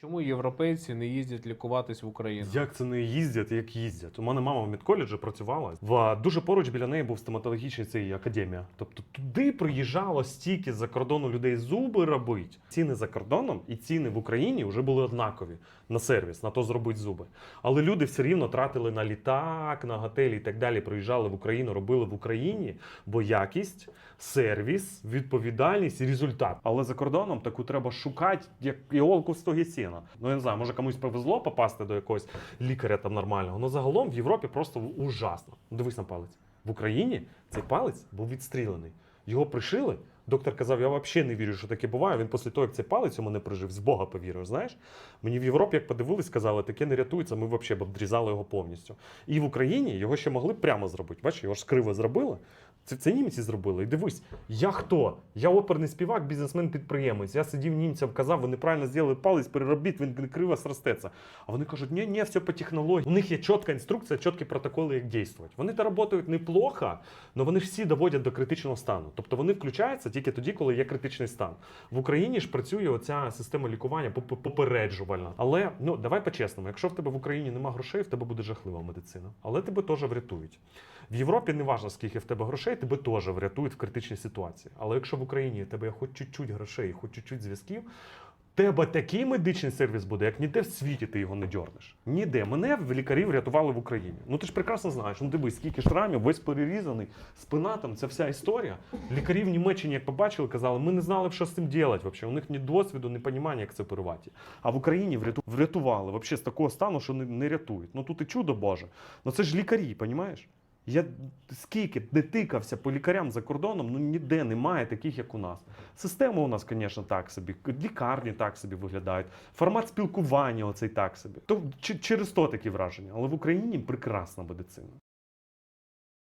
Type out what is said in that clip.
Чому європейці не їздять лікуватись в Україну? Як це не їздять, як їздять? У мене мама в медколеджі працювала. В дуже поруч біля неї був стоматологічний цей академія. Тобто туди приїжджало стільки з-за кордону людей зуби робить. Ціни за кордоном і ціни в Україні вже були однакові на сервіс, на то зробить зуби. Але люди все рівно тратили на літак, на готелі і так далі. Приїжджали в Україну, робили в Україні, бо якість, сервіс, відповідальність і результат. Але за кордоном таку треба шукати, як іолку в стогі сіна. Ну я не знаю, може комусь повезло попасти до якогось лікаря там нормального. Ну загалом в Європі просто ужасно. Дивись на палець. В Україні цей палець був відстрілений. Його пришили. Доктор казав, я взагалі не вірю, що таке буває. Він після того, як цей палець у мене прижив, з Бога повірив. Знаєш? Мені в Європі, як подивились, сказали, таке не рятується, ми взагалі б обдрізали його повністю. І в Україні його ще могли прямо зробити. Бачиш, його ж криво зробили. Це, це німці зробили. І дивись, я хто? Я оперний співак, бізнесмен-підприємець. Я сидів німцям, казав, ви неправильно зробили палець, переробіть, він криво сростеться. А вони кажуть, ні, ні, все по технології. У них є чітка інструкція, чіткі протоколи, як дійствувати. Вони працюють неплохо, але вони всі доводять до критичного стану. Тобто вони включаються тільки тоді, коли є критичний стан. В Україні ж працює оця система лікування попереджувальна. Але ну давай по-чесному, якщо в тебе в Україні нема грошей, в тебе буде жахлива медицина. Але тебе теж врятують. В Європі не важливо, скільки в тебе грошей, тебе теж врятують в критичній ситуації. Але якщо в Україні тебе хоч чуть-чуть грошей, хоч чуть-чуть зв'язків, тебе такий медичний сервіс буде, як ніде в світі ти його не дьорнеш. Ніде. Мене в лікарі врятували в Україні. Ну ти ж прекрасно знаєш. Ну дивись, скільки шрамів, весь перерізаний, спина там, це вся історія. Лікарі в Німеччині, як побачили, казали, ми не знали, що з цим робити. Взагалі. У них ні досвіду, ні понімання, як це оперувати. А в Україні вряту- врятували взагалі з такого стану, що не, не рятують. Ну тут і чудо Боже. Ну це ж лікарі, понімаєш? Я скільки не тикався по лікарям за кордоном, ну ніде немає таких, як у нас. Система у нас, звісно, так собі, лікарні так собі виглядають, формат спілкування оцей так собі. То через то такі враження. Але в Україні прекрасна медицина.